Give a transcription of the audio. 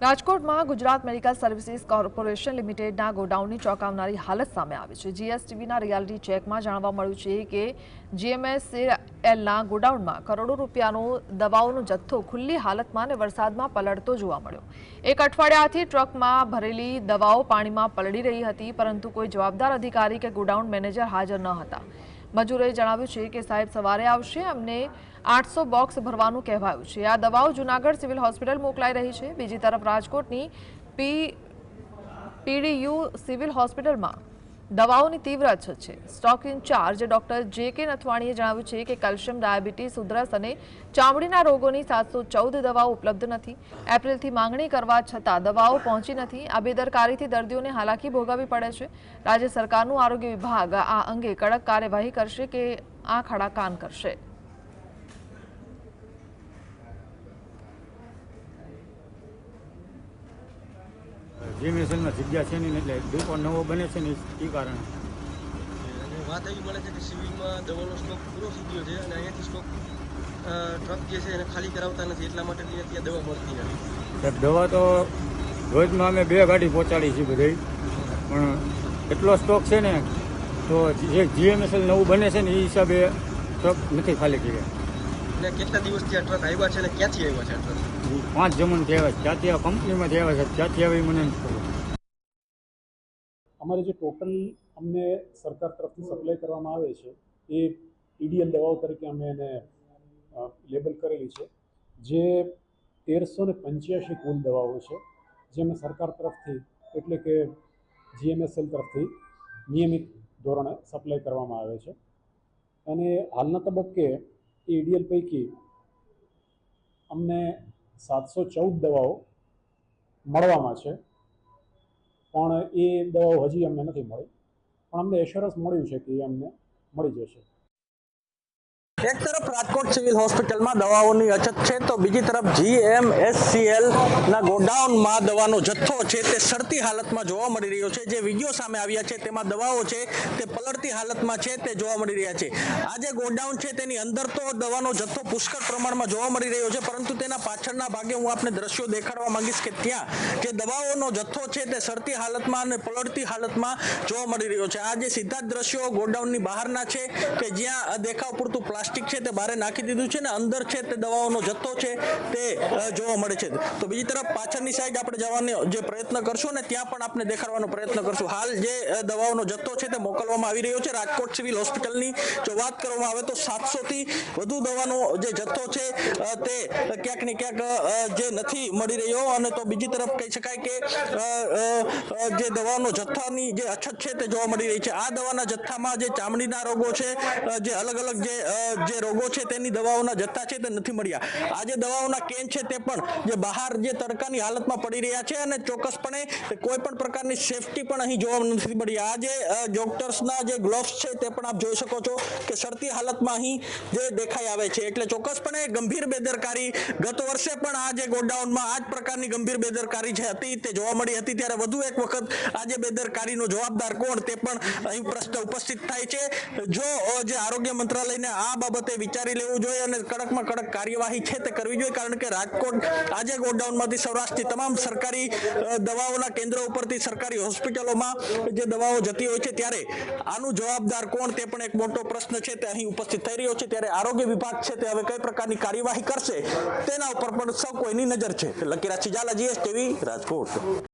રાજકોટમાં Gujarat medical services corporation લિમિટેડના ગોડાઉનની ચોંકાવનારી હાલત સામે આવી છે. જીએસટીવીના રિયાલિટી ચેકમાં જાણવા મળ્યું છે કે જીએમએસએલના ગોડાઉનમાં કરોડો રૂપિયાનો દવાઓનો જથ્થો ખુલ્લી હાલતમાં અને વરસાદમાં પલળતો જોવા મળ્યો. એક અઠવાડિયાથી ટ્રકમાં ભરેલી દવાઓ પાણીમાં પલળી રહી હતી, પરંતુ કોઈ જવાબદાર અધિકારી કે ગોડાઉન મેનેજર હાજર ન હતા. મજૂરોએ જણાવ્યું છે કે સાહેબ સવારે આવશે, અમને આઠસો બોક્સ ભરવાનું કહેવાયું છે. આ દવાઓ જૂનાગઢ સિવિલ હોસ્પિટલ મોકલાઈ રહી છે. બીજી તરફ રાજકોટની પી પીડીયુ સિવિલ હોસ્પિટલમાં દવાઓની તીવ્ર અછત છે. સ્ટોક ઇન્ચાર્જ ડોક્ટર જે કે નથવાણીએ જણાવ્યું છે કે કેલ્શિયમ, ડાયાબિટીસ, ઉધરસ અને ચામડીના રોગોની સાતસો ચૌદ દવાઓ ઉપલબ્ધ નથી. એપ્રિલથી માંગણી કરવા છતાં દવાઓ પહોંચી નથી. આ બેદરકારીથી દર્દીઓને હાલાકી ભોગવવી પડે છે. રાજ્ય સરકારનું આરોગ્ય વિભાગ આ અંગે કડક કાર્યવાહી કરશે કે આંખ આડા કાન કરશે? જીએમએસએલમાં જગ્યા છે નહીં એટલે ડેપો નવો બને છે ને એ કારણે. વાત એવી મળે છે કે સિવિલમાં દવાનો સ્ટોક પૂરો થઈ ગયો છે અને અહીંયાથી સ્ટોક ટ્રક જે છે એને ખાલી કરાવતા નથી એટલા માટે ત્યાં દવા મળતી નથી. સાહેબ દવા તો રોજમાં અમે બે ગાડી પહોંચાડી છે બધી પણ એટલો સ્ટોક છે ને તો જે જીએમએસએલ નવું બને છે ને એ હિસાબે ટ્રક નથી ખાલી કર્યા. એટલે કેટલા દિવસથી આ ટ્રક આવ્યા છે અને ક્યાંથી આવ્યા છે આ ટ્રક પાંચ જમણ થયા છે ક્યાંથી આ કંપનીમાંથી આવ્યા છે ક્યાંથી આવે મને અમારે જે ટોટલ અમને સરકાર તરફથી સપ્લાય કરવામાં આવે છે, એ ઈડીએલ દવાઓ તરીકે અમે એને લેબલ કરેલી છે. જે તેરસો ને પંચ્યાસી કુલ દવાઓ છે, જે અમે સરકાર તરફથી, એટલે કે જીએમએસએલ તરફથી નિયમિત ધોરણે સપ્લાય કરવામાં આવે છે. અને હાલના તબક્કે એ ઈડીએલ પૈકી અમને સાતસો ચૌદ દવાઓ મળવામાં છે. પણ એ દવાઓ હજી અમને નથી મળી. પણ અમને એશ્યોરન્સ મળ્યું છે કે એ અમને મળી જશે. એક તરફ રાજકોટ સિવિલ હોસ્પિટલમાં દવાઓની અછત છે, તો બીજી તરફ જીએમએસસીએલ ના ગોડાઉનમાં દવાનો જથ્થો છે, તે સડતી હાલતમાં જોવા મળી રહ્યો છે. જે વીડિયો સામે આવ્યા છે, તેમાં દવાઓ છે, તે પલળતી હાલતમાં છે, તે જોવા મળી રહ્યા છે. આ જે ગોડાઉન છે, તેની અંદર તો દવાનો જથ્થો પુષ્કળ પ્રમાણમાં જોવા મળી રહ્યો છે, પરંતુ તેના પાછળના ભાગે હું આપને દ્રશ્યો દેખાડવા માંગીશ કે ત્યાં જે દવાઓનો જથ્થો છે, તે સડતી હાલતમાં અને પલળતી હાલતમાં જોવા મળી રહ્યો છે. આ જે સીધા દ્રશ્યો ગોડાઉનની બહારના છે, કે જ્યાં દેખાવ પૂરતું પ્લાસ્ટિક છે તે બહાર નાખી દીધું છે ને અંદર છે તે દવાઓનો જથ્થો છે તે જોવા મળે છે. તો બીજી તરફ પાછળની સાઈડ આપણે જવાનો જે પ્રયત્ન કરશું ને ત્યાં પણ આપણે દેખાડવાનો પ્રયત્ન કરશું. હાલ જે દવાઓનો જથ્થો છે તે મોકલવામાં આવી રહ્યો છે. રાજકોટ સિવિલ હોસ્પિટલની જો વાત કરવામાં આવે તો સાતસોથી વધુ દવાનો જે જથ્થો છે તે ક્યાંક ને ક્યાંક જે નથી મળી રહ્યો અને તો બીજી તરફ કહી શકાય કે જે દવાનો જથ્થાની જે અછત છે તે જોવા મળી રહી છે. આ દવાના જથ્થામાં જે ચામડીના રોગો છે જે અલગ અલગ જે જે રોગો છે તેની દવાઓના જથ્થા છે તે નથી મળ્યા. આ જે દવાઓના કેન છે તે પણ જે બહાર જે તડકાની હાલતમાં પડી રહ્યા છે અને ચોક્કસપણે કોઈ પણ પ્રકારની સેફટી પણ અહીં જોવા નથી મળી. આ જે ડોક્ટર્સના જે ગ્લોવ્સ છે તે પણ આપ જોઈ શકો છો કે શરતી હાલતમાં અહીં જે દેખાઈ આવે છે. એટલે ચોક્કસપણે ગંભીર બેદરકારી ગત વર્ષે પણ આ જે ગોડાઉનમાં આ જ પ્રકારની ગંભીર બેદરકારી જે હતી તે જોવા મળી હતી. ત્યારે વધુ એક વખત આ જે બેદરકારીનો જવાબદાર કોણ તે પણ અહીં પ્રશ્ન ઉપસ્થિત થાય છે. જો જે આરોગ્ય મંત્રાલયને આ બાબતે વિચારી લેવું જોઈએ અને કડકમાં કડક કાર્યવાહી છે તે કરવી જોઈએ, કારણ કે રાજકોટ આજે ગોડાઉનમાંથી સૌરાષ્ટ્રથી તમામ સરકારી દવાઓના કેન્દ્રો ઉપરથી સરકારી હોસ્પિટલોમાં જે દવાઓ જતી હોય છે, ત્યારે આનું જવાબદાર કોણ તે પણ એક મોટો પ્રશ્ન છે, તે અહીં ઉપસ્થિત થઈ રહ્યો છે, ત્યારે આરોગ્ય વિભાગ છે તે હવે કઈ પ્રકારની કાર્યવાહી કરશે, તેના ઉપર પણ સૌ કોઈની નજર છે. લકીરા જીએસ ટીવી રાજકોટ.